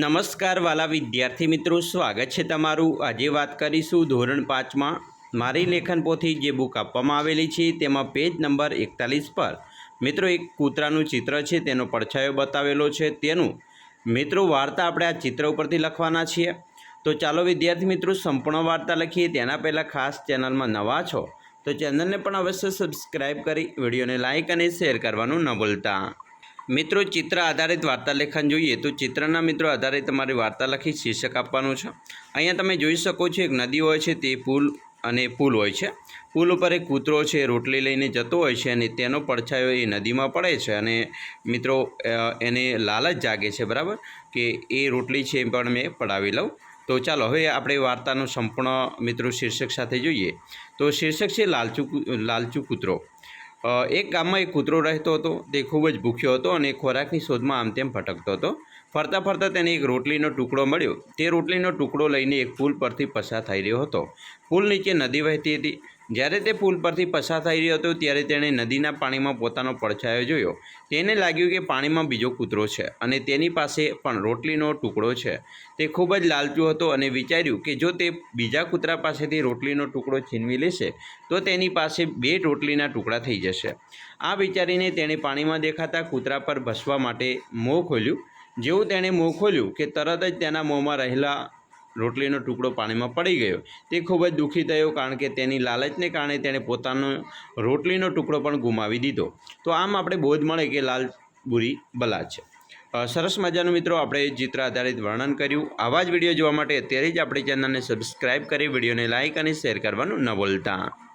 નમસ્કાર વાલા વિદ્યાર્થી મિત્રો, સ્વાગત છે તમારું. આજે વાત કરીશું ધોરણ પાંચમાં મારી લેખન પોથી જે બુક આપવામાં આવેલી છે, તેમાં પેજ નંબર એકતાલીસ પર. મિત્રો, એક કૂતરાનું ચિત્ર છે, તેનો પડછાયો બતાવેલો છે. તેનું મિત્રો, વાર્તા આપણે આ ચિત્ર ઉપરથી લખવાના છીએ. તો ચાલો વિદ્યાર્થી મિત્રો, સંપૂર્ણ વાર્તા લખીએ. તેના પહેલાં ખાસ ચેનલમાં નવા છો, તો ચેનલને પણ અવશ્ય સબસ્ક્રાઈબ કરી, વિડીયોને લાઇક અને શેર કરવાનું ન ભૂલતા. મિત્રો, ચિત્ર આધારિત વાર્તા લેખન જોઈએ તો ચિત્રના મિત્રો આધારે તમારી વાર્તા લખી શીર્ષક આપવાનું છે. અહીંયા તમે જોઈ શકો છો, એક નદી હોય છે, તે પુલ અને પુલ હોય છે. પુલ ઉપર એક કૂતરો છે, રોટલી લઈને જતો હોય છે અને તેનો પડછાયો એ નદીમાં પડે છે અને મિત્રો એને લાલચ જાગે છે, બરાબર? કે એ રોટલી છે એ પણ મેં પડાવી લઉં. તો ચાલો, હવે આપણે વાર્તાનું સંપૂર્ણ મિત્રો શીર્ષક સાથે જોઈએ. તો શીર્ષક છે, લાલચુ લાલચુ કૂતરો. એક ગામમાં એક કૂતરો રહેતો હતો. તે ખૂબ જ ભૂખ્યો હતો અને ખોરાકની શોધમાં આમ તેમ ભટકતો હતો. ફરતા ફરતા તેને એક રોટલીનો ટુકડો મળ્યો. તે રોટલીનો ટુકડો લઈને એક પુલ પરથી પસાર થઈ રહ્યો હતો. પુલ નીચે નદી વહેતી હતી. જ્યારે તે પુલ પરથી પસાર થઈ રહ્યો હતો, ત્યારે તેણે નદીના પાણીમાં પોતાનો પડછાયો જોયો. તેને લાગ્યું કે પાણીમાં બીજો કૂતરો છે અને તેની પાસે પણ રોટલીનો ટુકડો છે. તે ખૂબ જ લાલચું હતો અને વિચાર્યું કે જો તે બીજા કૂતરા પાસેથી રોટલીનો ટુકડો છીનવી લેશે, તો તેની પાસે બે રોટલીના ટુકડા થઈ જશે. આ વિચારીને તેણે પાણીમાં દેખાતા કૂતરા પર ભસવા માટે મોં ખોલ્યું. જેવું તેણે મોં ખોલ્યું કે તરત જ તેના મોંમાં રહેલા રોટલીનો ટુકડો પાણીમાં પડી ગયો. તે ખૂબ જ દુઃખી થયો કારણ કે તેની લાલચને કારણે તેણે પોતાનો રોટલીનો ટુકડો પણ ગુમાવી દીધો. તો આમ આપણે બોધ મળે કે લાલ બુરી બલા છે. સરસ મજાનું મિત્રો આપણે ચિત્ર આધારિત વર્ણન કર્યું. આવા જ વીડિયો જોવા માટે અત્યારે જ આપણી ચેનલને સબસ્ક્રાઈબ કરી વિડીયોને લાઇક અને શેર કરવાનું ન ભૂલતા.